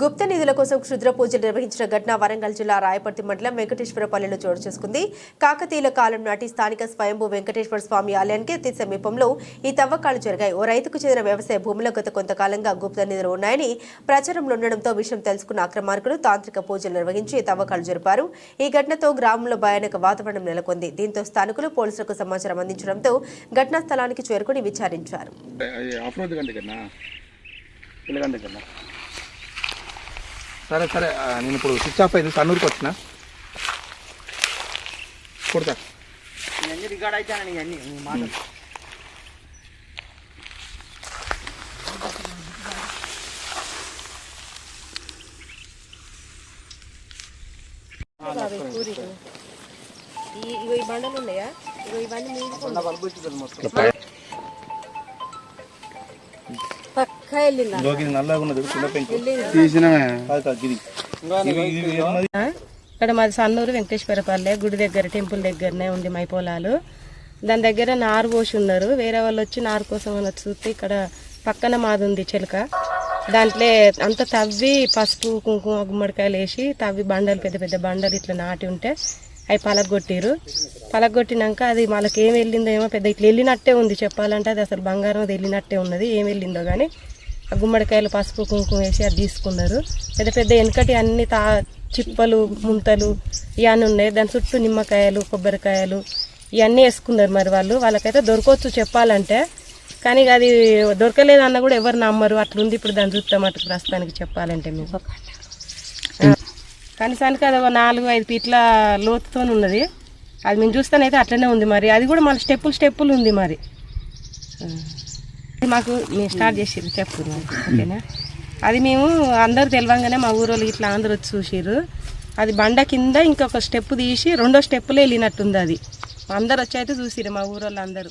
గుప్త నిధుల కోసం క్షుద్ర పూజలు నిర్వహించిన ఘటన వరంగల్ జిల్లా రాయపర్తి మండలం వెంకటేశ్వరపల్లిలో చోటు చేసుకుంది కాకతీయుల కాలం నాటి స్థానిక స్వయంభూ వెంకటేశ్వర స్వామి ఆలయానికి అతి సమీపంలో ఈ తవ్వకాలు జరిగాయి. ఓ రైతుకు చెందిన వ్యవసాయ భూమిలో గత కొంతకాలంగా గుప్త నిధులు ఉన్నాయని ప్రచారంలో ఉండడంతో విషయం తెలుసుకున్న అక్రమార్కులు తాంత్రిక పూజలు నిర్వహించి ఈ తవ్వకాలు జరిపారు. ఈ ఘటనతో గ్రామంలో భయానక వాతావరణం నెలకొంది. దీంతో స్థానికులు పోలీసులకు సమాచారం అందించడంతో ఘటనా స్థలానికి చేరుకుని విచారించారు. సరే సరే. నేను ఇప్పుడు స్విచ్ ఆఫ్ అయింది సన్నూరుకి వచ్చిన. కొడతా. రికార్డ్ అయితే ఇవన్నీ నీ మాట. ఈ బండలు ఉన్నాయా? ఇవన్నీ పక్క వెళ్ళిందా ఇక్కడ మాది సన్నూరు వెంకటేశ్వరపల్లె గుడి దగ్గర టెంపుల్ దగ్గరనే ఉంది మై పొలాలు దాని దగ్గర నారు పోసి ఉన్నారు. వేరే వాళ్ళు వచ్చి నారు కోసం చూస్తే ఇక్కడ పక్కన మాది ఉంది చిలక. దాంట్లో అంత తవ్వి పసుపు కుంకుమ గుమ్మడికాయలు వేసి తవ్వి బండలు పెద్ద పెద్ద బండలు ఇట్లా నాటి ఉంటే అవి పలగొట్టిరు పలగొట్టినాక అది వాళ్ళకి ఏం వెళ్ళిందో ఏమో పెద్ద ఇట్లా వెళ్ళినట్టే ఉంది చెప్పాలంటే అది అసలు బంగారం అది వెళ్ళినట్టే ఉన్నది ఏం వెళ్ళిందో కానీ ఆ గుమ్మడికాయలు పసుపు కుంకుమ వేసి అది తీసుకున్నారు. పెద్ద పెద్ద వెనకటి అన్ని తా చిప్పలు ముంతలు ఇవన్నీ ఉన్నాయి. దాని చుట్టూ నిమ్మకాయలు కొబ్బరికాయలు ఇవన్నీ వేసుకున్నారు మరి వాళ్ళు. వాళ్ళకైతే దొరకవచ్చు చెప్పాలంటే. కానీ అది దొరకలేదన్న కూడా ఎవరు నమ్మరు. అట్లుంది ఇప్పుడు దాని చూస్తాం అటు ప్రస్తుతానికి చెప్పాలంటే మేము. కనీసానికి అది ఒక నాలుగు ఐదు ఫీట్ల లోతుతో ఉన్నది. అది మేము చూస్తానైతే అట్లనే ఉంది మరి. అది కూడా మళ్ళీ స్టెప్పులు స్టెప్పులు ఉంది మరి. మాకు మేము స్టార్ట్ చేసిర్రు చెప్పు ఓకేనా? అది మేము అందరు తెలియంగానే మా ఊరోళ్ళు ఇట్లా అందరూ వచ్చి చూసిర్రు. అది బండ కింద ఇంకొక స్టెప్ తీసి రెండో స్టెప్పులో వెళ్ళినట్టుంది అది. అందరు వచ్చి అయితే చూసిర్రు మా ఊరోళ్ళు అందరూ.